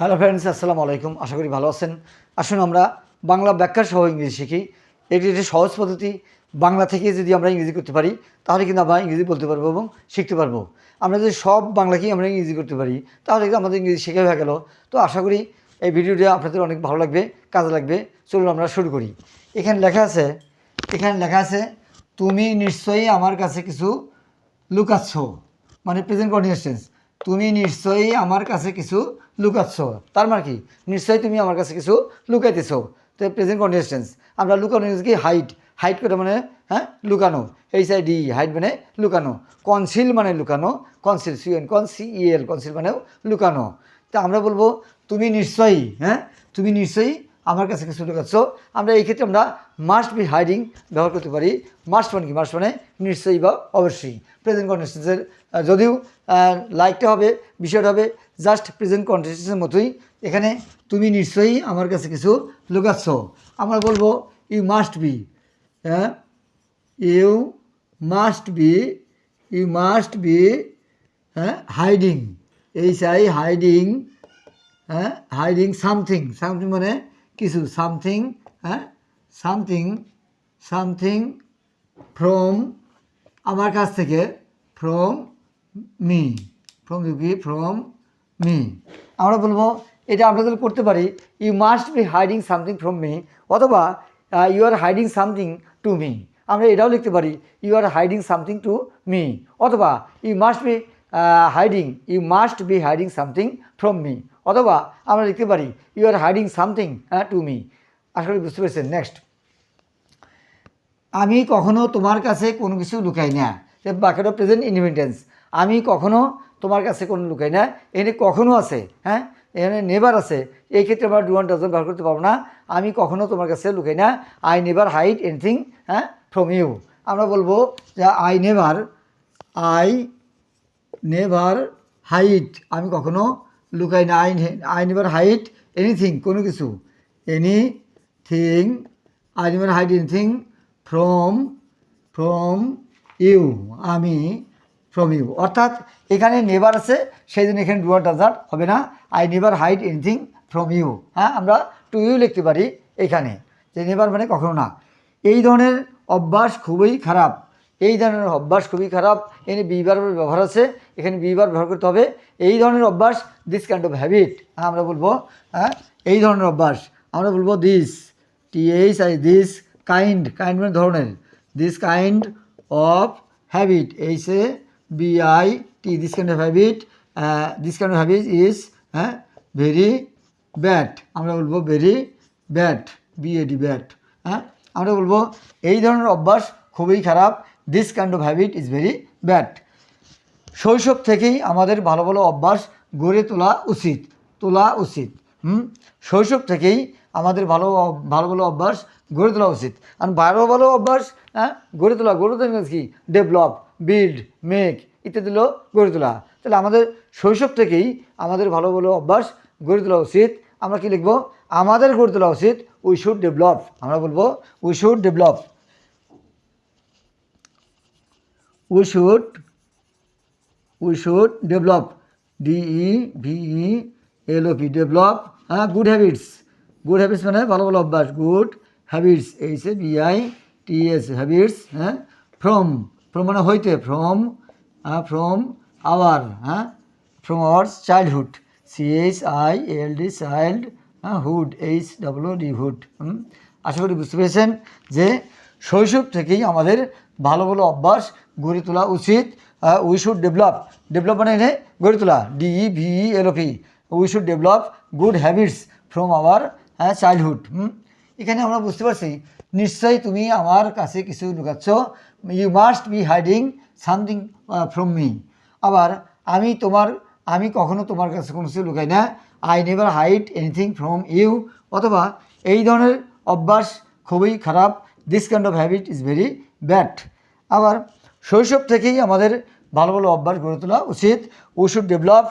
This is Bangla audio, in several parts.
হ্যালো ফ্রেন্ডস আসসালামু আলাইকুম। আশা করি ভালো আছেন। আসুন আমরা বাংলা ব্যাখ্যা সহ ইংরেজি শিখি। এটি একটি সহজ পদ্ধতি। বাংলা থেকে যদি আমরা ইংরেজি করতে পারি, তাহলে কিন্তু আমরা ইংরেজি বলতে পারব এবং শিখতে পারব। আমরা যদি সব বাংলাকেই আমরা ইংরেজি করতে পারি, তাহলে কিন্তু আমাদের ইংরেজি শেখা হয়ে গেল। তো আশা করি এই ভিডিওটা আপনাদের অনেক ভালো লাগবে, কাজে লাগবে। চলুন আমরা শুরু করি। এখানে লেখা আছে, এখানে লেখা আছে, তুমি নিশ্চয়ই আমার কাছে কিছু লুকাচ্ছ। মানে প্রেজেন্ট কন্টিনিউস তুমি নিশ্চয়ই আমার কাছে কিছু লুকাচ্ছ। তার মানে কি? নিশ্চয়ই তুমি আমার কাছে কিছু লুকাইতেছ। তো প্রেজেন্ট কন্টেস্টেন্স আমরা লুকানো কি হাইট হাইট করে মানে হ্যাঁ লুকানো। এই সাইড ডি হাইট মানে লুকানো। কনসিল মানে লুকানো। Conceal C N con C C E L conceal মানেও লুকানো। তা আমরা বলব, তুমি নিশ্চয়ই হ্যাঁ তুমি নিশ্চয়ই আমার কাছে কিছু লোক লুকাচ্ছ আমরা এই ক্ষেত্রে আমরা মাস্ট বি হাইডিং ব্যবহার করতে পারি। মাস্ট মানে কি? মাস্ট মানে নিশ্চয়ই বা অবশ্যই প্রেজেন্ট কন্টেন্সের যদিও লাইকটা হবে, বিষয়টা হবে জাস্ট প্রেজেন্ট কন্টেন্সের মতোই। এখানে তুমি নিশ্চয়ই আমার কাছে কিছু লুকাচ্ছ আমরা বলব ইউ মাস্ট বি হ্যাঁ? You must be you must be হ্যাঁ? হাইডিং এই চাই হাইডিং হ্যাঁ? হাইডিং সামথিং সামথিং মানে কিছু সামথিং হ্যাঁ? সামথিং সামথিং ফ্রম আমার কাছ থেকে, ফ্রম মি। ফ্রম ইউ কি ফ্রম মি। আমরা বলব, এটা আমরা যদি করতে পারি you must be hiding something from me অথবা you are hiding something to me আমরা এটাও লিখতে পারি you are hiding something to me অথবা you must be hiding you must be hiding something from me অথবা আমরা লিখতে পারি you are hiding something to me আশা করি বুঝতে পেরেছেন। নেক্সট আমি কখনো তোমার কাছে কোনো কিছু লুকাই না। বাকিটা প্রেজেন্ট ইন্ডিপেন্ডেন্স আমি কখনো তোমার কাছে কোনো লুকাই না। এখানে কখনো আছে হ্যাঁ? এখানে নেবার আছে। এই ক্ষেত্রে আমরা ডু ওয়ান ডাজন ব্যবহার করতে পারব না। আমি কখনো তোমার কাছে লুকাই না। আই নেভার হাইড এনিথিং হ্যাঁ? ফ্রম ইউ আমরা বলব যে I never I never hide আমি কখনো লুকাই না। I I never hide anything কোনো কিছু। Anything I never hide anything from from you আমি ফ্রম ইউ অর্থাৎ এখানে নেভার আছে সেই জন্য এখানে ডুয়ার ডাজার হবে না। I never hide anything from you হ্যাঁ আমরা টু ইউ লিখতে পারি এখানে। যে নেভার মানে কখনো না। এই ধরনের অভ্যাস খুবই খারাপ। এই ধরনের অভ্যাস খুবই খারাপ। এখানে বিবার ব্যবহার আছে। এখানে বিবার ব্যবহার করতে হবে। এই ধরনের অভ্যাস দিস কাইন্ড অফ হ্যাবিট হ্যাঁ আমরা বলব হ্যাঁ এই ধরনের অভ্যাস। আমরা বলব this T H I this kind kind মানে ধরনের। This kind of habit H A B I T this kind of habit this kind of habit is হ্যাঁ ভেরি ব্যাট আমরা বলব ভেরি ব্যাড বিএডি ব্যাট হ্যাঁ। আমরা বলব এই ধরনের অভ্যাস খুবই খারাপ। This kind of habit is very bad শৈশব থেকেই আমাদের ভালো ভালো অভ্যাস গড়ে তোলা উচিত তোলা উচিত, হুম? শৈশব থেকেই আমাদের ভালো ভালো ভালো অভ্যাস গড়ে তোলা উচিত। আর ভালো ভালো অভ্যাস হ্যাঁ গড়ে তোলা গড়ে তোলা কি? ডেভেলপ বিল্ড মেক ইত্যাদিগুলো গড়ে তোলা। তাহলে আমাদের শৈশব থেকেই আমাদের ভালো ভালো অভ্যাস গড়ে তোলা উচিত। আমরা কি লিখব? আমাদের গড়ে তোলা উচিত। উই শুড ডেভেলপ আমরা বলব we should develop we should we should develop D E V E L O P develop হ্যাঁ গুড হ্যাবিটস গুড হ্যাবিটস মানে ভালো ভালো অভ্যাস good habits H A B I T S habits হ্যাঁ ফ্রম ফ্রম মানে হইতে ফ্রম হ্যাঁ ফ্রম আওয়ার হ্যাঁ from our childhood C H I L D child হ্যাঁ hood H W D hood আশা করি বুঝতে পেরেছেন যে শৈশব থেকেই আমাদের ভালো ভালো অভ্যাস গড়ে তোলা উচিত। উই শুড ডেভেলপ ডেভেলপ মানে এনে গড়ে তোলা D E L O P we should develop good habits from our childhood এখানে আমরা বুঝতে পারছি, নিশ্চয়ই তুমি আমার কাছে কিছু লুকাচ্ছ you must be hiding something from me আবার আমি তোমার, আমি কখনো তোমার কাছে কোনো কিছু লুকাই না I never hide anything from you অথবা এই ধরনের অভ্যাস খুবই খারাপ this kind of habit is very bad আবার শৈশব থেকেই আমাদের ভালো ভালো অভ্যাস গড়ে তোলা উচিত। We should develop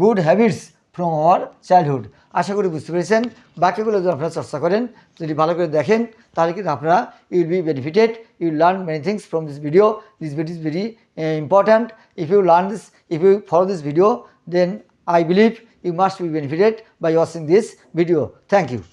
good habits from our childhood আশা করি বুঝতে পেরেছেন। বাকিগুলো যদি আপনারা চর্চা করেন, যদি ভালো করে দেখেন, তাহলে কিন্তু আপনারা you'll be benefited you learn many things from this video this video is very important if you learn this if you follow this video then I believe you must be benefited by watching this video thank you